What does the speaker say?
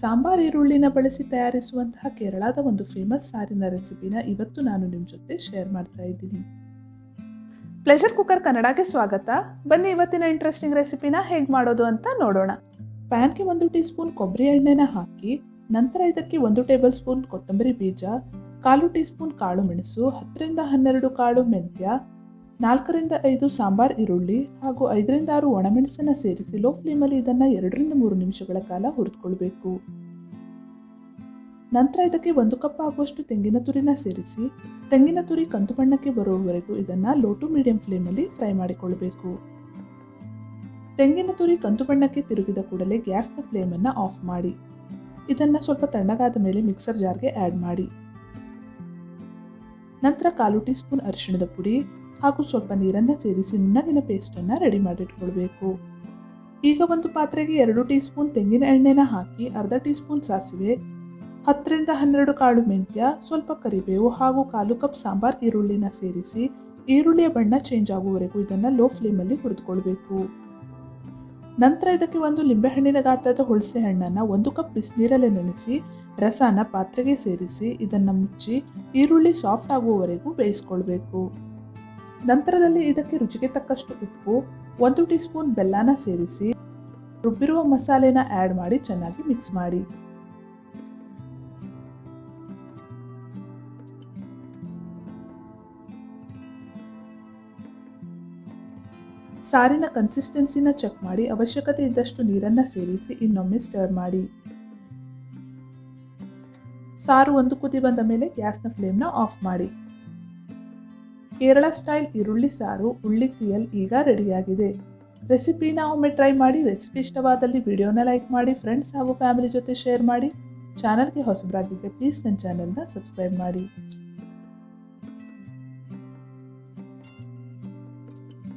ಸಾಂಬಾರ್ ಈರುಳ್ಳಿನ ಬಳಸಿ ತಯಾರಿಸುವಂತಹ ಕೇರಳದ ಒಂದು ಫೇಮಸ್ ಸಾರಿನ ರೆಸಿಪಿನ ಇವತ್ತು ನಾನು ನಿಮ್ಮ ಜೊತೆ ಶೇರ್ ಮಾಡ್ತಾ ಇದ್ದೀನಿ. ಪ್ಲೆಷರ್ ಕುಕ್ಕರ್ ಕನ್ನಡಕ್ಕೆ ಸ್ವಾಗತ. ಬನ್ನಿ ಇವತ್ತಿನ ಇಂಟ್ರೆಸ್ಟಿಂಗ್ ರೆಸಿಪಿನ ಹೇಗೆ ಮಾಡೋದು ಅಂತ ನೋಡೋಣ. ಪ್ಯಾನ್ಗೆ ಒಂದು ಟೀ ಸ್ಪೂನ್ ಕೊಬ್ಬರಿ ಎಣ್ಣೆನ ಹಾಕಿ, ನಂತರ ಇದಕ್ಕೆ ಒಂದು ಟೇಬಲ್ ಸ್ಪೂನ್ ಕೊತ್ತಂಬರಿ ಬೀಜ, ಕಾಲು ಟೀ ಸ್ಪೂನ್ ಕಾಳು ಮೆಣಸು, ಹತ್ತರಿಂದ ಹನ್ನೆರಡು ಕಾಳು ಮೆಂತ್ಯ ನಾಲ್ಕರಿಂದ ಐದು ಸಾಂಬಾರ್ ಈರುಳ್ಳಿ ಹಾಗೂ ಐದರಿಂದ ಆರು ಒಣಮೆಣಸನ್ನು ಸೇರಿಸಿ ಲೋ ಫ್ಲೇಮಲ್ಲಿ ಇದನ್ನು ಎರಡರಿಂದ ಮೂರು ನಿಮಿಷಗಳ ಕಾಲ ಹುರಿದುಕೊಳ್ಬೇಕು. ನಂತರ ಇದಕ್ಕೆ ಒಂದು ಕಪ್ ಆಗುವಷ್ಟು ತೆಂಗಿನ ತುರಿನ ಸೇರಿಸಿ, ತೆಂಗಿನ ತುರಿ ಕಂದು ಬಣ್ಣಕ್ಕೆ ಬರುವವರೆಗೂ ಇದನ್ನು ಲೋ ಟು ಮೀಡಿಯಂ ಫ್ಲೇಮಲ್ಲಿ ಫ್ರೈ ಮಾಡಿಕೊಳ್ಬೇಕು. ತೆಂಗಿನ ತುರಿ ಕಂದು ಬಣ್ಣಕ್ಕೆ ತಿರುಗಿದ ಕೂಡಲೇ ಗ್ಯಾಸ್ನ ಫ್ಲೇಮನ್ನು ಆಫ್ ಮಾಡಿ. ಇದನ್ನು ಸ್ವಲ್ಪ ತಣ್ಣಗಾದ ಮೇಲೆ ಮಿಕ್ಸರ್ ಜಾರ್ಗೆ ಆ್ಯಡ್ ಮಾಡಿ. ನಂತರ ಕಾಲು ಟೀ ಸ್ಪೂನ್ ಅರಿಶಿಣದ ಪುಡಿ ಹಾಗೂ ಸ್ವಲ್ಪ ನೀರನ್ನು ಸೇರಿಸಿ ನುಣ್ಣಗಿನ ಪೇಸ್ಟನ್ನು ರೆಡಿ ಮಾಡಿಟ್ಕೊಳ್ಬೇಕು. ಈಗ ಒಂದು ಪಾತ್ರೆಗೆ ಎರಡು ಟೀ ಸ್ಪೂನ್ ತೆಂಗಿನ ಎಣ್ಣೆನ ಹಾಕಿ ಅರ್ಧ ಟೀ ಸ್ಪೂನ್ ಸಾಸಿವೆ, ಹತ್ತರಿಂದ ಹನ್ನೆರಡು ಕಾಳು ಮೆಂತ್ಯ, ಸ್ವಲ್ಪ ಕರಿಬೇವು ಹಾಗೂ ಕಾಲು ಕಪ್ ಸಾಂಬಾರ್ ಈರುಳ್ಳಿನ ಸೇರಿಸಿ ಈರುಳ್ಳಿಯ ಬಣ್ಣ ಚೇಂಜ್ ಆಗುವವರೆಗೂ ಇದನ್ನು ಲೋ ಫ್ಲೇಮಲ್ಲಿ ಹುರಿದುಕೊಳ್ಬೇಕು. ನಂತರ ಇದಕ್ಕೆ ಒಂದು ಲಿಂಬೆಹಣ್ಣಿನ ಗಾತ್ರದ ಹುಳಸೆ ಹಣ್ಣನ್ನು ಒಂದು ಕಪ್ ಬಿಸಿನೀರಲ್ಲಿ ನೆನೆಸಿ ರಸನ ಪಾತ್ರೆಗೆ ಸೇರಿಸಿ ಇದನ್ನು ಮುಚ್ಚಿ ಈರುಳ್ಳಿ ಸಾಫ್ಟ್ ಆಗುವವರೆಗೂ ಬೇಯಿಸ್ಕೊಳ್ಬೇಕು. ನಂತರದಲ್ಲಿ ಇದಕ್ಕೆ ರುಚಿಗೆ ತಕ್ಕಷ್ಟು ಉಪ್ಪು, ಒಂದು ಟೀ ಸ್ಪೂನ್ ಬೆಲ್ಲನ ಸೇರಿಸಿ, ರುಬ್ಬಿರುವ ಮಸಾಲೆನ ಆ್ಯಡ್ ಮಾಡಿ ಚೆನ್ನಾಗಿ ಮಿಕ್ಸ್ ಮಾಡಿ. ಸಾರಿನ ಕನ್ಸಿಸ್ಟೆನ್ಸಿನ ಚೆಕ್ ಮಾಡಿ ಅವಶ್ಯಕತೆ ಇದ್ದಷ್ಟು ನೀರನ್ನು ಸೇರಿಸಿ ಇನ್ನೊಮ್ಮೆ ಸ್ಟರ್ ಮಾಡಿ. ಸಾರು ಒಂದು ಕುದಿ ಬಂದ ಮೇಲೆ ಗ್ಯಾಸ್ನ ಫ್ಲೇಮ್ನ ಆಫ್ ಮಾಡಿ. ಕೇರಳ ಸ್ಟೈಲ್ ಈರುಳ್ಳಿ ಸಾರು, ಉಳ್ಳಿ ತಿಯಲ್ ಈಗ ರೆಡಿಯಾಗಿದೆ. ರೆಸಿಪಿನ ಒಮ್ಮೆ ಟ್ರೈ ಮಾಡಿ, ರೆಸಿಪಿ ಇಷ್ಟವಾದಲ್ಲಿ ವಿಡಿಯೋನ ಲೈಕ್ ಮಾಡಿ, ಫ್ರೆಂಡ್ಸ್ ಹಾಗೂ ಫ್ಯಾಮಿಲಿ ಜೊತೆ ಶೇರ್ ಮಾಡಿ, ಚಾನಲ್ಗೆ ಹೊಸಬರಾಗಿದ್ದರೆ ಪ್ಲೀಸ್ ನನ್ನ ಚಾನಲ್ನ ಸಬ್ಸ್ಕ್ರೈಬ್ ಮಾಡಿ.